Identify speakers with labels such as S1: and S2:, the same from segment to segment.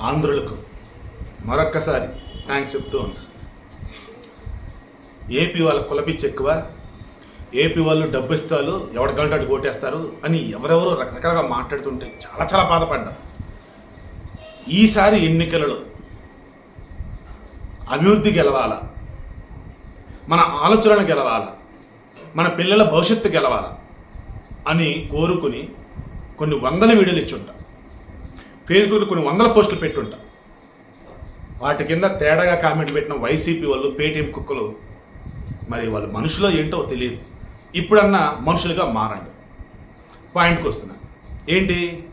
S1: ఆంధ్రులకు మరొక్కసారి థ్యాంక్స్ చెప్తూ ఉన్నా. ఏపీ వాళ్ళ కులపిచ్చి ఎక్కువ ఏపీ వాళ్ళు డబ్బు ఇస్తారు ఎవరికంటే అటు కొట్టేస్తారు అని ఎవరెవరో రకరకాలుగా మాట్లాడుతుంటే చాలా చాలా బాధపడ్డా. ఈసారి ఎన్నికలలో అభివృద్ధి గెలవాలా? మన ఆలోచనలు గెలవాలా? మన పిల్లల భవిష్యత్తు గెలవాలా? అని కోరుకుని కొన్ని వందల వీడియోలు ఇచ్చుంటాం. ఫేస్బుక్లో కొన్ని వందల పోస్టులు పెట్టుంటా. వాటి కింద తేడాగా కామెంట్ పెట్టిన వైసీపీ వాళ్ళు పేటీఎం కుక్కలు. మరి వాళ్ళు మనుషులో ఏంటో తెలియదు. ఇప్పుడన్నా మనుషులుగా మారండి. పాయింట్కి వస్తున్నా. ఏంటి?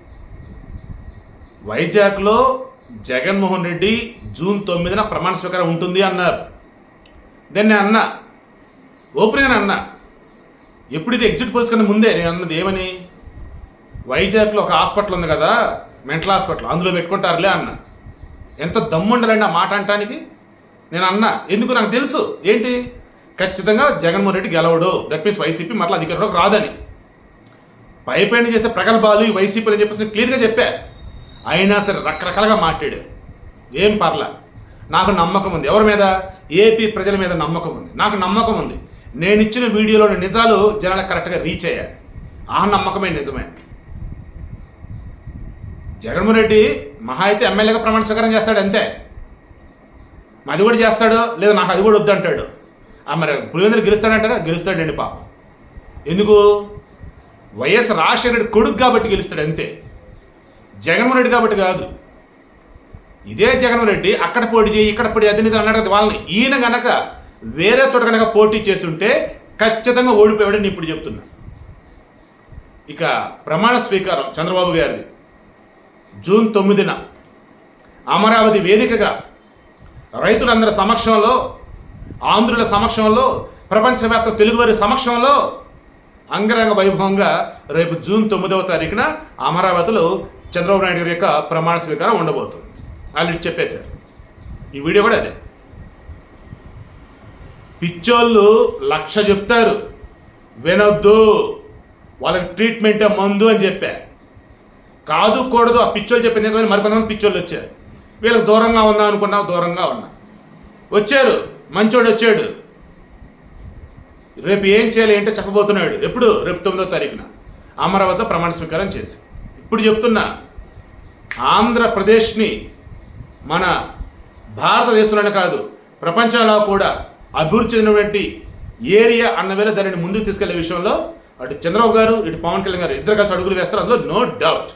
S1: వైజాగ్లో జగన్మోహన్ రెడ్డి జూన్ తొమ్మిదిన ప్రమాణ స్వీకారం ఉంటుంది అన్నారు. దాన్ని నేను అన్నా. ఓపెన్గా అన్నా. ఎప్పుడు ఇది ఎగ్జిట్ పోల్స్ కన్నా ముందే నేను అన్నది ఏమని? వైజాగ్లో ఒక హాస్పిటల్ ఉంది కదా. మెంటల్ హాస్పిటల్ అందులో పెట్టుకుంటారులే అన్న. ఎంత దమ్ముండాలండి ఆ మాట అంటానికి? నేను అన్నా ఎందుకు నాకు తెలుసు? ఏంటి? ఖచ్చితంగా జగన్మోహన్ రెడ్డి గెలవడు. దట్ మీన్స్ వైసీపీ మరలా అధికారంలోకి రాదని. పైపైన చేసే ప్రగల్భాలు ఈ వైసీపీ అని చెప్పేసి క్లియర్గా చెప్పా. అయినా సరే రకరకాలుగా మాట్లాడారు. ఏం పర్లా. నాకు నమ్మకం ఉంది. ఎవరి మీద? ఏపీ ప్రజల మీద నమ్మకం ఉంది. నాకు నమ్మకం ఉంది. నేను ఇచ్చిన వీడియోలోని నిజాలు జనాలకు కరెక్ట్గా రీచ్ అయ్యాయి. ఆ నమ్మకమే నిజమైంది. జగన్మోహన్ రెడ్డి మహా అయితే ఎమ్మెల్యేగా ప్రమాణ స్వీకారం చేస్తాడు అంతే. అది కూడా చేస్తాడు లేదా నాకు అది కూడా వద్దంటాడు. ఆ మరి పులివెందులు గెలుస్తాడంటారా? గెలుస్తాడండి పాపం. ఎందుకు? వైఎస్ రాజశేఖర రెడ్డి కొడుకు కాబట్టి గెలుస్తాడు అంతే. జగన్మోహన్ రెడ్డి కాబట్టి కాదు. ఇదే జగన్మోహన్ రెడ్డి అక్కడ పోటీ చేయి ఇక్కడ పోటీ అది ఇది అన్నాడు కదా వాళ్ళని. ఈయన గనక వేరే చోట కనుక పోటీ చేస్తుంటే ఖచ్చితంగా ఓడిపోయాడని ఇప్పుడు చెప్తున్నా. ఇక ప్రమాణ స్వీకారం చంద్రబాబు గారిది. జూన్ తొమ్మిదిన అమరావతి వేదికగా రైతులందరి సమక్షంలో ఆంధ్రుల సమక్షంలో ప్రపంచవ్యాప్త తెలుగువారి సమక్షంలో అంగరంగ వైభవంగా రేపు జూన్ తొమ్మిదవ తారీఖున అమరావతిలో చంద్రబాబు నాయుడు గారి యొక్క ప్రమాణ స్వీకారం ఉండబోతుంది. వాళ్ళు చెప్పేశారు. ఈ వీడియో కూడా అదే. పిచ్చోళ్ళు లక్ష చెప్తారు. వినొద్దు. వాళ్ళకి ట్రీట్మెంటే మందు అని చెప్పారు కాదు కూడదు ఆ పిచ్చోళ్ళు చెప్పిన నిజమని మరికొంతమంది పిచ్చోళ్ళు వచ్చారు. వీళ్ళకి దూరంగా ఉన్నా అనుకున్నా దూరంగా ఉన్నా. వచ్చారు మంచోడు వచ్చాడు. రేపు ఏం చేయాలి ఏంటో చెప్పబోతున్నాడు. ఎప్పుడు? రేపు తొమ్మిదో తారీఖున. అమరావతిలో ప్రమాణ స్వీకారం చేసి. ఇప్పుడు చెప్తున్నా ఆంధ్రప్రదేశ్ని మన భారతదేశంలోనే కాదు ప్రపంచంలో కూడా అభివృద్ధి చెందినటువంటి ఏరియా అన్న వేళ దానిని ముందుకు తీసుకెళ్ళే విషయంలో అటు చంద్రబాబు గారు ఇటు పవన్ కళ్యాణ్ గారు ఇద్దరు కలిసి అడుగులు వేస్తారు. అందులో నో డౌట్.